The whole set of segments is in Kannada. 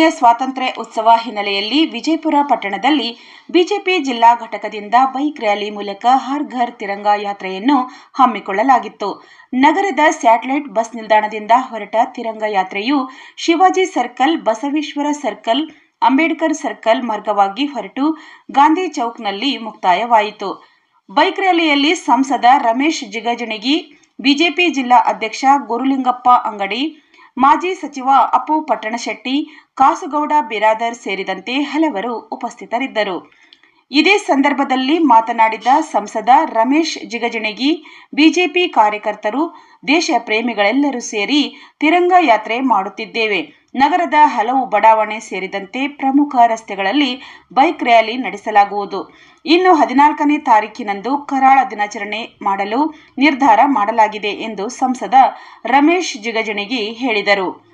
ಎಪ್ಪತ್ತೊಂಬತ್ತನೆಯ ಸ್ವಾತಂತ್ರ್ಯ ಉತ್ಸವ ಹಿನ್ನೆಲೆಯಲ್ಲಿ ವಿಜಯಪುರ ಪಟ್ಟಣದಲ್ಲಿ ಬಿಜೆಪಿ ಜಿಲ್ಲಾ ಘಟಕದಿಂದ ಬೈಕ್ ರ್ಯಾಲಿ ಮೂಲಕ ಹರ್ ಘರ್ ತಿರಂಗ ಯಾತ್ರೆಯನ್ನು ಹಮ್ಮಿಕೊಳ್ಳಲಾಗಿತ್ತು. ನಗರದ ಸ್ಯಾಟಲೈಟ್ ಬಸ್ ನಿಲ್ದಾಣದಿಂದ ಹೊರಟ Tiranga ಯಾತ್ರೆಯು Shivaji circle, Basaveshwara circle, Ambedkar circle ಮಾರ್ಗವಾಗಿ ಹೊರಟು ಗಾಂಧಿ ಚೌಕ್ನಲ್ಲಿ ಮುಕ್ತಾಯವಾಯಿತು. ಬೈಕ್ ರ್ಯಾಲಿಯಲ್ಲಿ ಸಂಸದ ರಮೇಶ್ ಜಿಗಜಿಣಗಿ, ಬಿಜೆಪಿ ಜಿಲ್ಲಾ ಅಧ್ಯಕ್ಷ ಗುರುಲಿಂಗಪ್ಪ ಅಂಗಡಿ ಮಾಜಿ ಸಚಿವ ಅಪ್ಪು ಪಟ್ಟಣಶೆಟ್ಟಿ ಕಾಸುಗೌಡ ಬಿರಾದರ್ ಸೇರಿದಂತೆ ಹಲವರು ಉಪಸ್ಥಿತರಿದ್ದರು. ಇದೇ ಸಂದರ್ಭದಲ್ಲಿ ಮಾತನಾಡಿದ ಸಂಸದ ರಮೇಶ್ ಜಿಗಜಿಣಗಿ, ಬಿಜೆಪಿ ಕಾರ್ಯಕರ್ತರು, ದೇಶ ಪ್ರೇಮಿಗಳೆಲ್ಲರೂ ಸೇರಿ ತಿರಂಗ ಯಾತ್ರೆ ಮಾಡುತ್ತಿದ್ದೇವೆ. ನಗರದ ಹಲವು ಬಡಾವಣೆ ಸೇರಿದಂತೆ ಪ್ರಮುಖ ರಸ್ತೆಗಳಲ್ಲಿ ಬೈಕ್ ರ್ಯಾಲಿ ನಡೆಸಲಾಗುವುದು. ಇನ್ನು ಹದಿನಾಲ್ಕನೇ ತಾರೀಕಿನಂದು ಕರಾಳ ದಿನಾಚರಣೆ ಮಾಡಲು ನಿರ್ಧಾರ ಮಾಡಲಾಗಿದೆ ಎಂದು ಸಂಸದ ರಮೇಶ್ ಜಿಗಜಿಣಗಿ ಹೇಳಿದರು.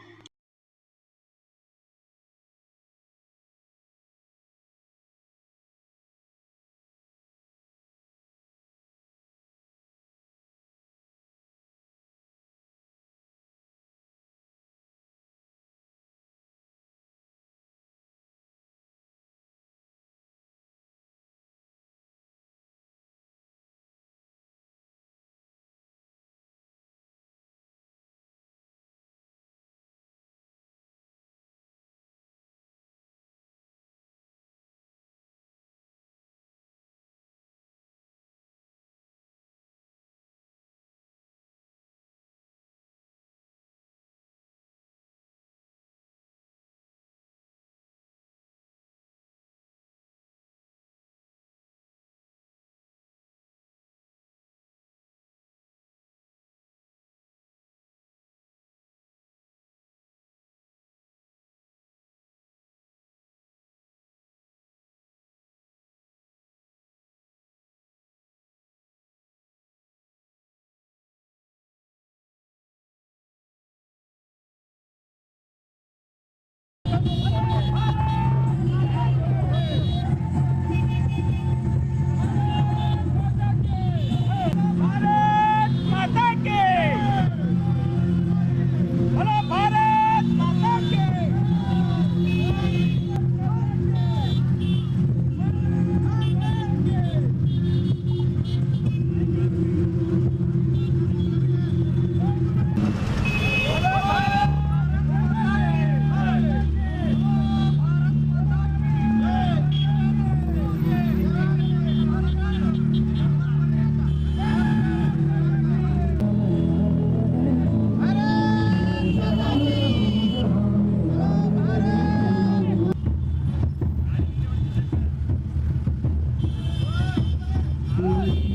Ooh.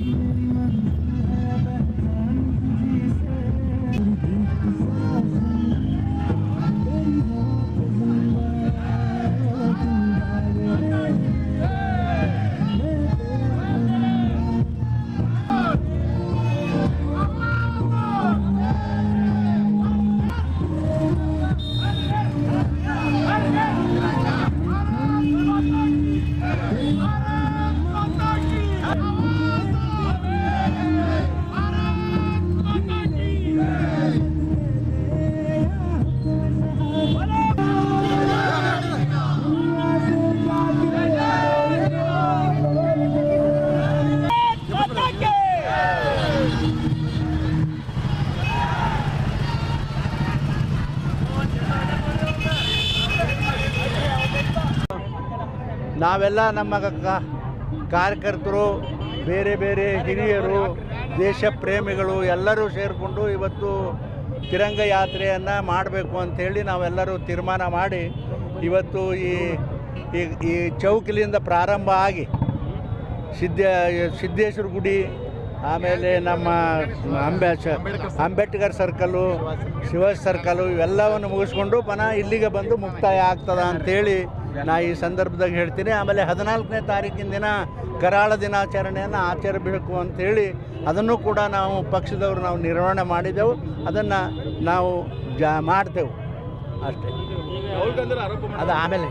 ನಾವೆಲ್ಲ ನಮ್ಮ ಕಾರ್ಯಕರ್ತರು, ಬೇರೆ ಬೇರೆ ಹಿರಿಯರು, ದೇಶ ಪ್ರೇಮಿಗಳು ಎಲ್ಲರೂ ಸೇರಿಕೊಂಡು ಇವತ್ತು ತಿರಂಗ ಯಾತ್ರೆಯನ್ನು ಮಾಡಬೇಕು ಅಂಥೇಳಿ ನಾವೆಲ್ಲರೂ ತೀರ್ಮಾನ ಮಾಡಿ ಇವತ್ತು ಈ ಈ- ಈ ಚೌಕಿಲಿಂದ ಪ್ರಾರಂಭ ಆಗಿ ಸಿದ್ಧ ಸಿದ್ದೇಶ್ವರ ಗುಡಿ, ಆಮೇಲೆ ನಮ್ಮ ಅಂಬೆ ಅಂಬೇಡ್ಕರ್ ಸರ್ಕಲ್ಲು ಶಿವ ಸರ್ಕಲ್ಲು ಇವೆಲ್ಲವನ್ನು ಮುಗಿಸ್ಕೊಂಡು ಪುನಃ ಇಲ್ಲಿಗೆ ಬಂದು ಮುಕ್ತಾಯ ಆಗ್ತದ ಅಂಥೇಳಿ ನಾ ಈ ಸಂದರ್ಭದಾಗ ಹೇಳ್ತೀನಿ ಆಮೇಲೆ ಹದಿನಾಲ್ಕನೇ ತಾರೀಕಿನ ದಿನ ಕರಾಳ ದಿನಾಚರಣೆಯನ್ನು ಆಚರಿಸಬೇಕು ಅಂಥೇಳಿ ಅದನ್ನು ಕೂಡ ನಾವು ಪಕ್ಷದವರು ನಾವು ನಿರ್ವಹಣೆ ಮಾಡಿದೆವು ಅದನ್ನು ನಾವು ಜಾ ಮಾಡ್ತೇವೆ ಅಷ್ಟೇ ಅದು ಆಮೇಲೆ?